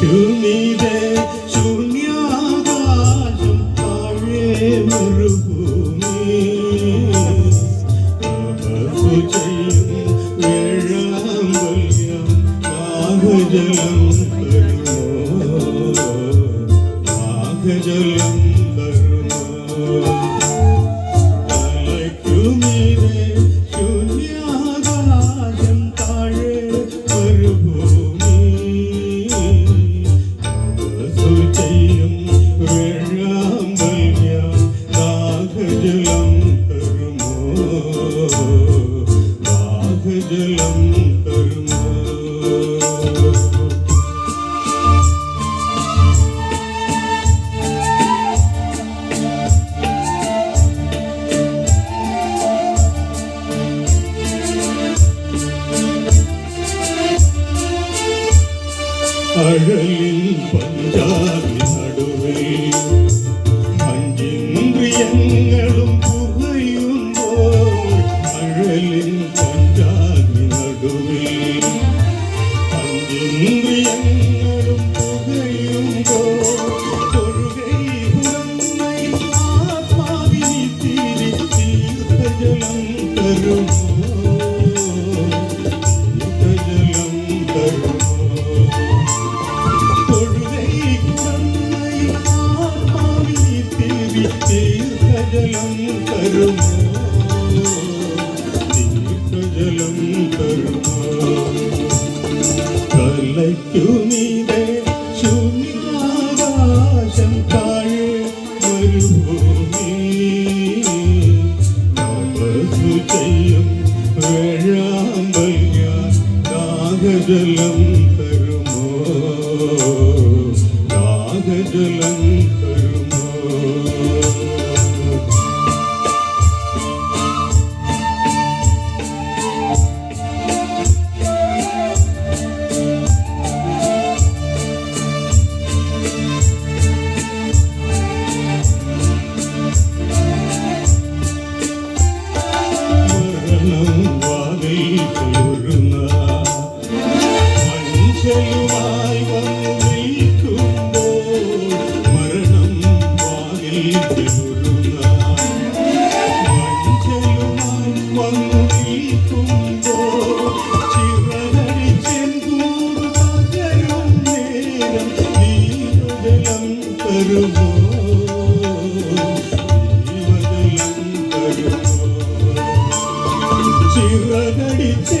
തലയ്ക്കുമീതെ ശൂന്യാകാശം അഴലിൽ പഞ്ചാബി നടുവിൽ അഞ്ചിന്ദ്രിയങ്ങളും പുകയുമ്പോൾ അഴലിൽ പഞ്ചാബി നടുവിൽ അഞ്ചിന്ദ്രിയങ്ങളും പുകയുമ്പോൾ ആത്മാവിനി തിരി തീർത്ഥജലം തരുമോ? തീർത്ഥജലം തരുമോ? ജലം തരുമോ ദാഹജലം തരുമോ ദാഹജലം కరువు చిరగడిచే